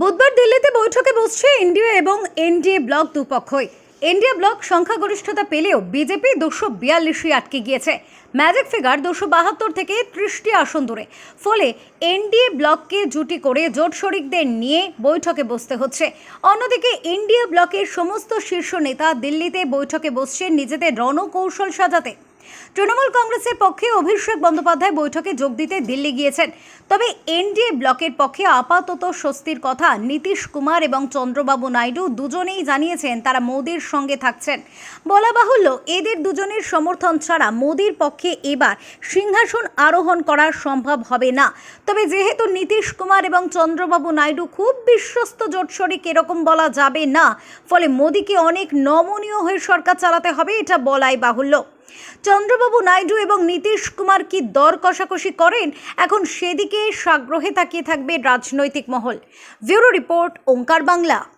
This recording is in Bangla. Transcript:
বুধবার দিল্লিতে বৈঠকে বসছে এনডিএ এবং এনডিএ ব্লক দুপক্ষই। এনডিএ ব্লক সংখ্যাগরিষ্ঠতা পেলেও বিজেপি দুশো বিয়াল্লিশে আটকে গিয়েছে। ম্যাজিক ফিগার দুশো বাহাত্তর থেকে ত্রিশটি আসন দূরে। ফলে এনডিএ ব্লককে জুটি করে জোট শরিকদের নিয়ে বৈঠকে বসতে হচ্ছে। অন্যদিকে এনডিএ ব্লকের সমস্ত শীর্ষ নেতা দিল্লিতে বৈঠকে বসছে। নিজেদের রণকৌশল সাজাতে তৃণমূল কংগ্রেসের পক্ষে অভিষেক বন্দ্যোপাধ্যায় বৈঠকে যোগ দিতে দিল্লি গিয়েছেন। তবে এনডিএ ব্লকের পক্ষে আপাতত স্বস্তির কথা নীতিশ কুমার এবং চন্দ্রবাবু নাইডু দুজনেই জানিয়েছেন তারা মোদির সঙ্গে থাকছেন। বলা বাহুল্য, এদের দুজনের সমর্থন ছাড়া মোদির পক্ষে এবার সিংহাসন আরোহণ করা সম্ভব হবে না। তবে যেহেতু নীতিশ কুমার এবং চন্দ্রবাবু নাইডু খুব বিশ্বস্ত জোট শরিক, এরকম বলা যাবে না। ফলে মোদিকে অনেক নমনীয় হয়ে সরকার চালাতে হবে, এটা বলাই বাহুল্য। চন্দ্রবাবু নাইডু এবং নীতিশ কুমার কি দর কষাকষি করেন? এখন সেদিকে সাগ্রহে তাকিয়ে থাকবে রাজনৈতিক মহল। Bureau report, Onkar Bangla.